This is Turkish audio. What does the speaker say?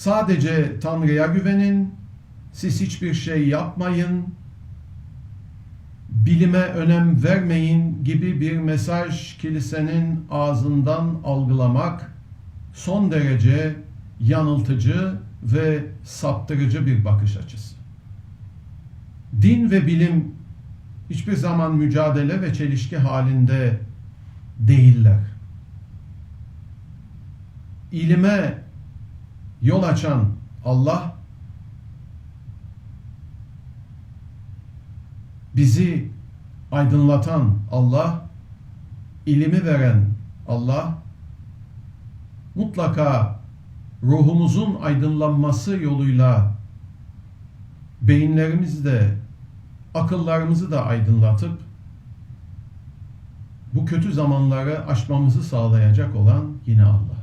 sadece Tanrı'ya güvenin, siz hiçbir şey yapmayın, bilime önem vermeyin gibi bir mesaj kilisenin ağzından algılamak son derece yanıltıcı ve saptırıcı bir bakış açısı. Din ve bilim hiçbir zaman mücadele ve çelişki halinde değiller. İlime yol açan Allah bizi aydınlatan Allah, ilimi veren Allah mutlaka ruhumuzun aydınlanması yoluyla beyinlerimizi de akıllarımızı da aydınlatıp bu kötü zamanları aşmamızı sağlayacak olan yine Allah.